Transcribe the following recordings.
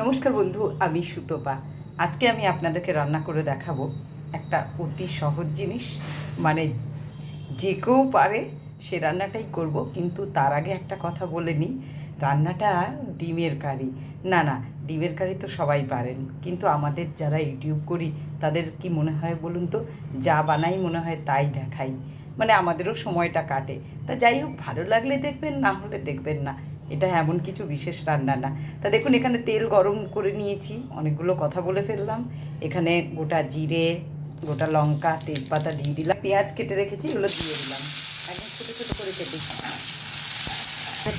নমস্কার বন্ধু, আমি সুতপা। আজকে আমি আপনাদেরকে রান্না করে দেখাবো একটা অতি সহজ জিনিস। মানে যে কেউ পারে সে রান্নাটাই করব, কিন্তু তার আগে একটা কথা বলে নিই। রান্নাটা ডিমের কারি। না না, ডিমের কারি তো সবাই পারেন, কিন্তু আমাদের যারা ইউটিউব করি, তাদের কি মনে হয় বলুন তো? যা বানাই মনে হয় তাই দেখাই। মানে আমাদেরও সময়টা কাটে। তা যাই হোক, ভালো লাগলে দেখবেন, না হলে দেখবেন না। এটা এমন কিছু বিশেষ রান্না না। তা দেখুন, এখানে তেল গরম করে নিয়েছি, অনেকগুলো কথা বলে ফেললাম। এখানে গোটা জিরে, গোটা লঙ্কা, তেজপাতা দিয়ে দিলাম। পেঁয়াজ কেটে রেখেছি, এগুলো দিয়ে দিলাম। একদম ছোটো ছোটো করে কেটেছি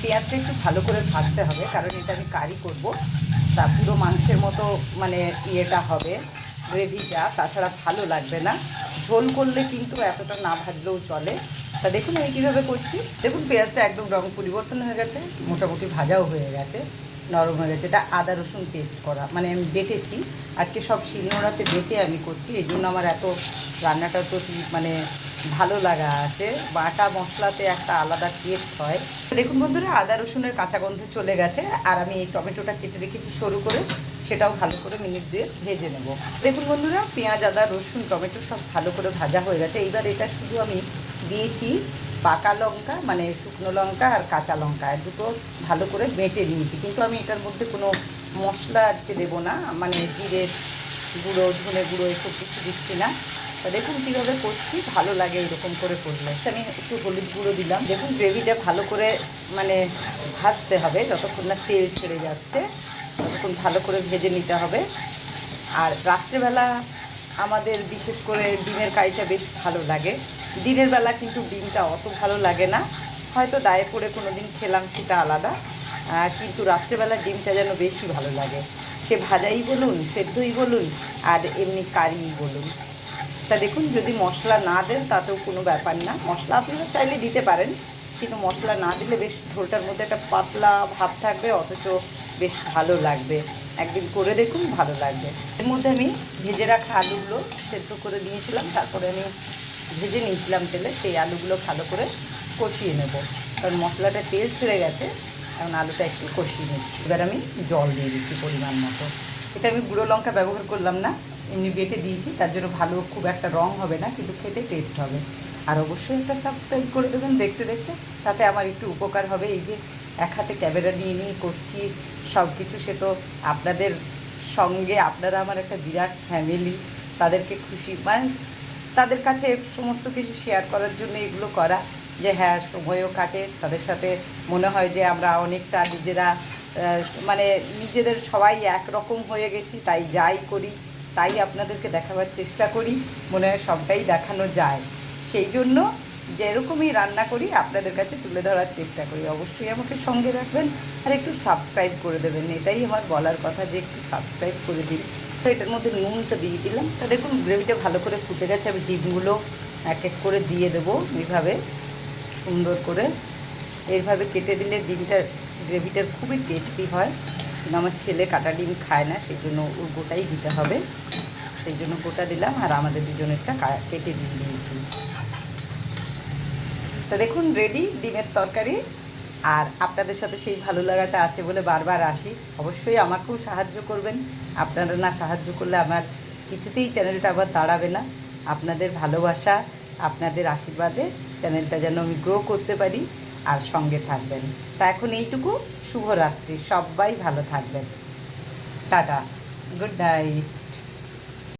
পেঁয়াজটা একটু ভালো করে ভাজতে হবে, কারণ এটা আমি কারি করব। তা পুরো মাংসের মতো মানে ইয়েটা হবে, গ্রেভিটা। তাছাড়া ভালো লাগবে না। ঝোল করলে কিন্তু এতটা না ভাজলেও চলে। তা দেখুন আমি কীভাবে করছি। দেখুন, পেঁয়াজটা একদম রং পরিবর্তন হয়ে গেছে, মোটামুটি ভাজাও হয়ে গেছে, নরম হয়ে গেছে। এটা আদা রসুন পেস্ট করা মানে আমি বেটেছি। আজকে সব শিলনোড়াতে বেটে আমি করছি, এই জন্য আমার এত রান্নাটা তো মানে ভালো লাগা আছে। বাটা মশলাতে একটা আলাদা টেস্ট হয়। দেখুন বন্ধুরা, আদা রসুনের কাঁচা গন্ধে চলে গেছে, আর আমি এই টমেটোটা কেটে রেখেছি সরু করে, সেটাও ভালো করে মিনিট দিয়ে ভেজে নেব। দেখুন বন্ধুরা, পেঁয়াজ, আদা, রসুন, টমেটো সব ভালো করে ভাজা হয়ে গেছে। এইবার এটা শুধু আমি দিয়েছি পাকা লঙ্কা মানে শুকনো লঙ্কা আর কাঁচা লঙ্কা আর দুটো ভালো করে বেটে নিয়েছি। কিন্তু আমি এটার মধ্যে কোনো মশলা আজকে দেবো না মানে জিরের গুঁড়ো, ধনে গুঁড়ো এসব কিছু দিচ্ছি না। দেখুন কীভাবে করছি, ভালো লাগে এরকম করে করলে। আমি একটু হলুদ গুঁড়ো দিলাম। দেখুন গ্রেভিটা ভালো করে মানে ভাজতে হবে, যতক্ষণ না তেল ছেড়ে যাচ্ছে, ততক্ষণ ভালো করে ভেজে নিতে হবে। আর রাত্রেবেলা আমাদের বিশেষ করে ডিমের কারিটা বেশ ভালো লাগে। দিনের বেলা কিন্তু ডিমটা অত ভালো লাগে না। হয়তো দায়ে করে কোনো দিন খেলাম সেটা আলাদা। কিন্তু রাত্রেবেলা ডিমটা যেন বেশি ভালো লাগে। সে ভাজাই বলুন, সেদ্ধই বলুন, আর এমনি কারিই বলুন। তা দেখুন, যদি মশলা না দেন তাতেও কোনো ব্যাপার না। মশলা আপনারা চাইলে দিতে পারেন, কিন্তু মশলা না দিলে বেশ ঝোলটার মধ্যে একটা পাতলা ভাব থাকবে, অথচ বেশ ভালো লাগবে। একদিন করে দেখুন, ভালো লাগবে। এর মধ্যে আমি ভেজে রাখা আলুগুলো সেদ্ধ করে দিয়েছিলাম, তারপরে আমি ভেজে নিয়েছিলাম তেলে, সেই আলুগুলো ভালো করে কষিয়ে নেব। কারণ মশলাটা তেল ছেড়ে গেছে, এখন আলুটা একটু কষিয়ে নিচ্ছি। এবার আমি জল দিয়ে দিচ্ছি পরিমাণ মতো। এটা আমি গুঁড়ো লঙ্কা ব্যবহার করলাম না, এমনি বেটে দিয়েছি, তার জন্য ভালো খুব একটা রং হবে না, কিন্তু খেতে টেস্ট হবে। আর অবশ্যই একটা সাবস্ক্রাইব করে দেবেন দেখতে দেখতে, তাতে আমার একটু উপকার হবে। এই যে এক হাতে ক্যামেরা নিয়ে নিয়ে করছি সব কিছু সে তো আপনাদের সঙ্গে, আপনারা আমার একটা বিরাট ফ্যামিলি তাদেরকে খুশি মানে তাদের কাছে সমস্ত কিছু শেয়ার করার জন্য এগুলো করা। যে হ্যাঁ সময়ও কাটে, তাদের সাথে মনে হয় যে আমরা অনেকটা নিজেরা মানে নিজেদের সবাই একরকম হয়ে গেছি, তাই যাই করি, তাই আপনাদেরকে দেখাবার চেষ্টা করি, মনে হয় সবটাই দেখানো যায়। সেই জন্য যেরকমই রান্না করি, আপনাদের কাছে তুলে ধরার চেষ্টা করি। অবশ্যই আমাকে সঙ্গে রাখবেন আর একটু সাবস্ক্রাইব করে দেবেন। এটাই আমার বলার কথা যে একটু সাবস্ক্রাইব করে দিন। তো এটার মধ্যে নুনটা দিয়ে দিলাম। তা দেখুন, গ্রেভিটা ভালো করে ফুটে গেছে। আমি ডিমগুলো এক এক করে দিয়ে দেবো এইভাবে, সুন্দর করে। এইভাবে কেটে দিলে ডিমটার গ্রেভিটার খুবই টেস্টি হয়। কিন্তু আমার ছেলে কাটা ডিম খায় না সেই জন্য ওর গোটাই দিতে হবে। সেই জন্য গোটা দিলাম, আর আমাদের দুজনেরটা কেটে দিয়ে দিয়েছি। তো দেখুন রেডি ডিমের তরকারি। আর আপনাদের সাথে সেই ভালো লাগাটা আছে বলে বারবার আসি। অবশ্যই আমাকেও সাহায্য করবেন। আপনারা না সাহায্য করলে আমার কিছুতেই চ্যানেলটা আবার দাঁড়াবে না। আপনাদের ভালোবাসা, আপনাদের আশীর্বাদে চ্যানেলটা যেন আমি গ্রো করতে পারি আর সঙ্গে থাকবেন। তা এখন এইটুকু। শুভরাত্রি। সবাই ভালো থাকবেন। টাটা। Good night.